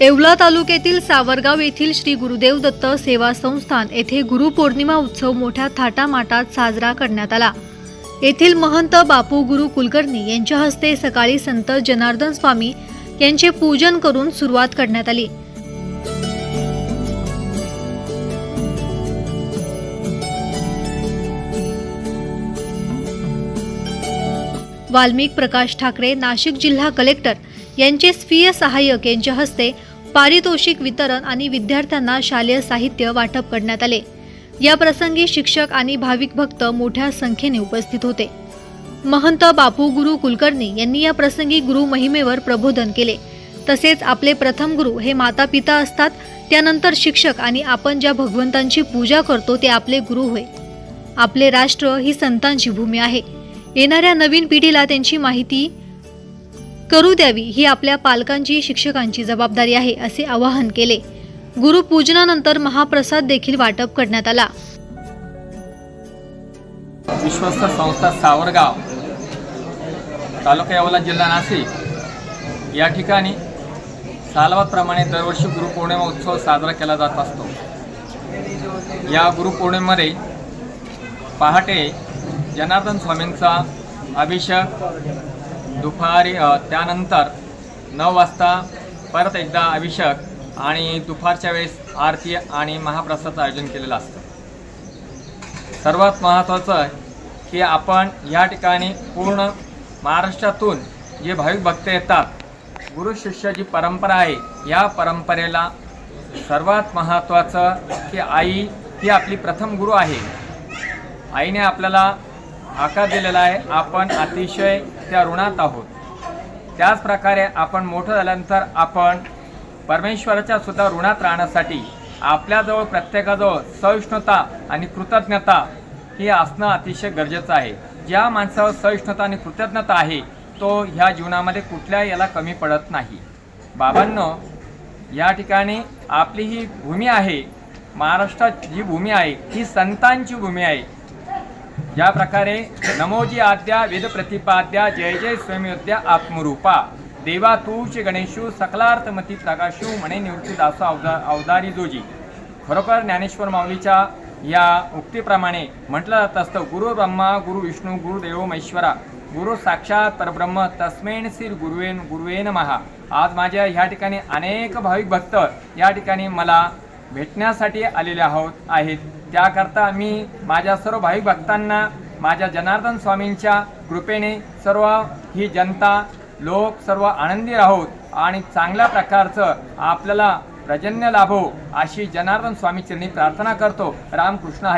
येवला तालुक्यातील सावरगाव येथील श्री गुरुदेव दत्त सेवा संस्थान येथे गुरुपौर्णिमा उत्सव मोठ्या थाटामाटात साजरा करण्यात आला. येथील महंत बापू गुरु कुलकर्णी यांच्या हस्ते सकाळी संत जनार्दन स्वामी यांचे पूजन करून सुरुवात करण्यात आली. वाल्मिक प्रकाश ठाकरे नाशिक जिल्हा कलेक्टर यांचे स्वीय सहाय्यक यांच्या हस्ते पारितोषिक वितरण आणि विद्यार्थ्यांना शालेय साहित्य वाटप करण्यात आले. या प्रसंगी शिक्षक आणि भाविक भक्त मोठ्या संख्येने उपस्थित होते. महंत बापू गुरु कुलकर्णी यांनी या प्रसंगी गुरु महिमेवर प्रबोधन केले. तसेच आपले प्रथम गुरु हे माता पिता असतात त्यानंतर शिक्षक आणि आपण ज्या भगवंतांची पूजा करतो ते आपले गुरु होय. आपले राष्ट्र ही संतांची भूमी आहे. येणाऱ्या नवीन पिढीला त्यांची माहिती करू द्यावी ही आपल्या पालकांची शिक्षकांची जबाबदारी आहे असे आवाहन केले. गुरुपूजनानंतर महाप्रसाद देखील वाटप करण्यात आला. विश्वस्त संस्था सावरगाव तालुका यावला जिल्हा नाशिक. या ठिकाणी सालवाप्रमाणे दरवर्षी गुरुपौर्णिमा उत्सव साजरा केला जात असतो. या गुरुपौर्णिमेमध्ये पहाटे जनार्दन स्वामींचा अभिषेक दुपारी त्यानंतर नऊ वाजता परत एकदा अभिषेक आणि दुपारच्या वेळेस आरती आणि महाप्रसादाचं आयोजन केलेलं असतं. सर्वात महत्त्वाचं की आपण या ठिकाणी पूर्ण महाराष्ट्रातून जे भाविक भक्त येतात गुरु शिष्य जी परंपरा आहे या परंपरेला सर्वात महत्त्वाचं की आई ही आपली प्रथम गुरु आहे. आईने आपल्याला आकार दिलेला आहे. आपण अतिशय त्या ऋणात आहोत त्याचप्रकारे आपण मोठं झाल्यानंतर आपण परमेश्वराच्या सुद्धा ऋणात राहण्यासाठी आपल्याजवळ प्रत्येकाजवळ सहिष्णुता आणि कृतज्ञता ही असणं अतिशय गरजेचं आहे. ज्या माणसावर सहिष्णुता आणि कृतज्ञता आहे तो ह्या जीवनामध्ये कुठल्याही याला कमी पडत नाही. बाबांनो या ठिकाणी आपली ही भूमी आहे महाराष्ट्रात जी भूमी आहे ही संतांची भूमी आहे. ज्या प्रकारे नमोजी आद्या वेद प्रतिपाद्या जय जय स्वयंयोद्या आत्मरूपा. देवा तूच गणेशू सकलार्थमती प्रकाशू म्हणे निवृत्ती दासो अवदा अवदारी जोजी. खरोखर ज्ञानेश्वर माऊलीच्या या उक्तीप्रमाणे म्हटलं जात असतं गुरु ब्रह्मा गुरु विष्णू गुरुदेव महेश्वरा. गुरु साक्षात परब्रह्म तस्मेन श्री गुरुवेन गुरुवेन महा आज माझ्या ह्या ठिकाणी अनेक भाविक भक्त या ठिकाणी मला भेटण्यासाठी आलेले आहोत आहेत. त्याकरता मी माझ्या सर्व भाविक भक्तांना माझ्या जनार्दन स्वामींच्या कृपेने सर्व ही जनता लोक सर्व आनंदी आहोत आणि चांगल्या प्रकारचं आपल्याला प्रजन्य लाभो अशी जनार्दन स्वामी चरणी प्रार्थना करतो. रामकृष्ण हरी.